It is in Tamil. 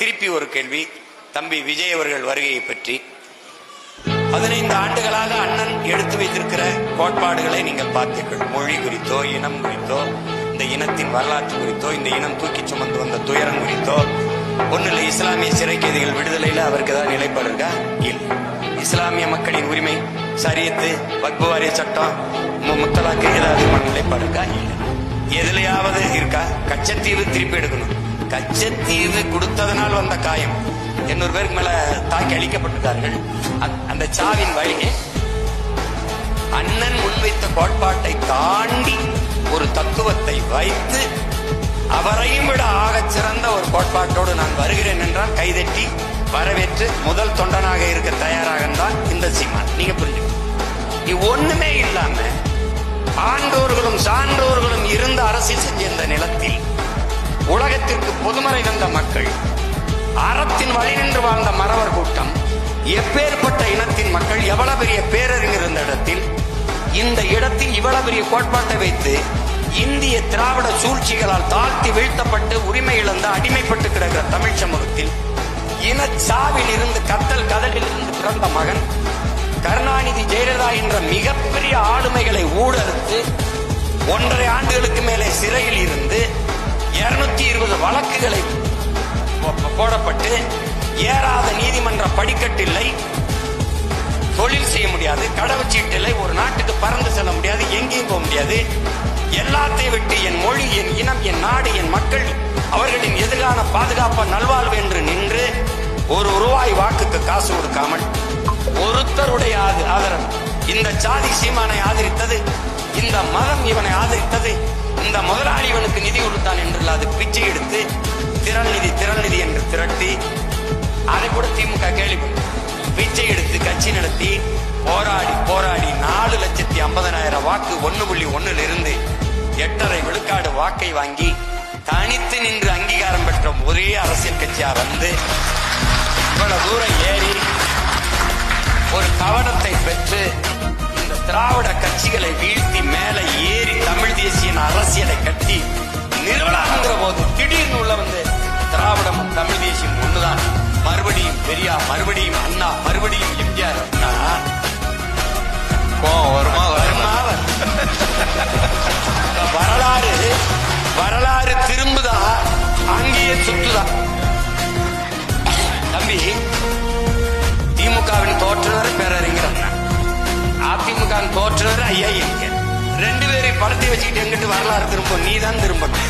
திருப்பி ஒரு கேள்வி. தம்பி விஜய் அவர்கள் வருகையை பற்றி. பதினைந்து ஆண்டுகளாக அண்ணன் எடுத்து வைத்திருக்கிற கோட்பாடுகளை நீங்கள் பார்த்தீர்கள் மொழி குறித்தோ இனம் குறித்தோ இந்த இனத்தின் வரலாற்று குறித்தோ இந்த இனம் தூக்கி சுமந்து வந்த துயரம் குறித்தோ ஒன்னும் இஸ்லாமிய சிறை கைதிகள் விடுதலையில அவருக்கு ஏதாவது நிலைப்பாடு இருக்கா? இல்லை. இஸ்லாமிய மக்களின் உரிமை சரியத்து வக்புவாரிய சட்டம் முத்தலாக்கு ஏதாவது நிலைப்பாடு இருக்கா? இல்லை. எதுலையாவது இருக்கா? கச்சத்தீவு திருப்பி எடுக்கணும். கச்சத்தீவு கொடுத்ததனால் வந்த காயம். எண்ணூறு பேருக்கு மேல தாக்கி அழிக்கப்பட்டிருக்கார்கள் அந்த- அந்த சாவின் வழி அண்ணன் முன்வைத்த கோட்பாட்டை தாண்டி ஒரு தத்துவத்தை வைத்து அவரையும் விட ஆகச் சிறந்த ஒரு கோட்பாட்டோடு நான் வருகிறேன் என்றால் கைதட்டி வரவேற்று முதல் தொண்டனாக இருக்க தயாராக தான் இந்த சீமான். நீங்க புரிஞ்சுக்கணும் நீ ஒண்ணுமே இல்லாம ஆண்டோர்களும் சான்றோர்களும் இருந்த அரசியல் செஞ்ச இந்த நிலத்தில் உலகத்திற்கு பொதுமறை தந்த மக்கள் அறத்தின் வழி நின்று வாழ்ந்த மறவர் கூட்டம் எப்பேற்பட்ட இனத்தின் மக்கள் எவ்வளவு பெரிய பேரறிஞர் இருந்த இடத்தில் இந்த இடத்தில் இவ்வளவு பெரிய கோட்பாட்டை வைத்து இந்திய திராவிட சூழ்ச்சிகளால் தாழ்த்தி வீழ்த்தப்பட்டு உரிமை இழந்த அடிமைப்பட்டு கிடக்கிற தமிழ் சமூகத்தில் இனச்சாவில் இருந்து கத்தல் கதலில் இருந்து பிறந்த மகன் கருணாநிதி ஜெயலலிதா என்ற மிகப்பெரிய ஆளுமைகளை ஊடறுத்து ஒன்றரை ஆண்டுகளுக்கு மேலே சிறையில் இருந்து இருநூத்தி இருபது வழக்குகளை போடப்பட்டு ஏறாத நீதிமன்ற படிக்கட்டில்லை. தொழில் செய்ய முடியாது. கடவுச்சீட்டு இல்லை ஒரு நாட்டுக்கு பறந்து செல்ல முடியாது. எங்கேயும் போக முடியாது. எல்லாத்தையும் விட்டு என் மொழி என் இனம் என் நாடு என் மக்கள் அவர்களின் எதிர்கால பாதுகாப்பு நல்வாழ்வு என்று நின்று ஒரு ரூபாய் வாக்குக்கு காசு கொடுக்காமல் ஒருத்தருடைய ஆதரவு. இந்த சாதி சீமானை ஆதரித்தது இந்த மதம் இவனை ஆதரித்தது இந்த முதலாளி இவனுக்கு நிதி கொடுத்தான் என்று அது பிச்சை எடுத்து திரள் நிதி திரள் நிதி என்று திரட்டி அதை கூட திமுக கேள்வி பிச்சை எடுத்து கட்சி நடத்தி போராடி போராடி நாலு லட்சத்தி ஐம்பதனாயிரம் வாக்கு ஒன்னு புள்ளி ஒன்னுல இருந்து எட்டரை விழுக்காடு வாக்கை வாங்கி தனித்து நின்று அங்கீகாரம் பெற்ற ஒரே அரசியல் கட்சியா வந்து இவ்வளவு தூரம் ஏறி ஒரு கவனத்தை பெற்று இந்த திராவிட கட்சிகளை வீழ்த்தி மேல ஏறி தமிழ் தேசிய அரசியலை கட்டி நிறுவனங்கிற போது திடீர்னு உள்ள வந்து திராவிடமும் தமிழ் தேசியம் ஒண்ணுதான். மறுபடியும் பெரியார் மறுபடியும் அண்ணா மறுபடியும் அதிமுகவின் தோற்றுனர் ஐயா எங்க ரெண்டு பேரையும் படத்தை வச்சுக்கிட்டு எங்கிட்டு வரலாறு திரும்ப நீ தான் திரும்பணும்.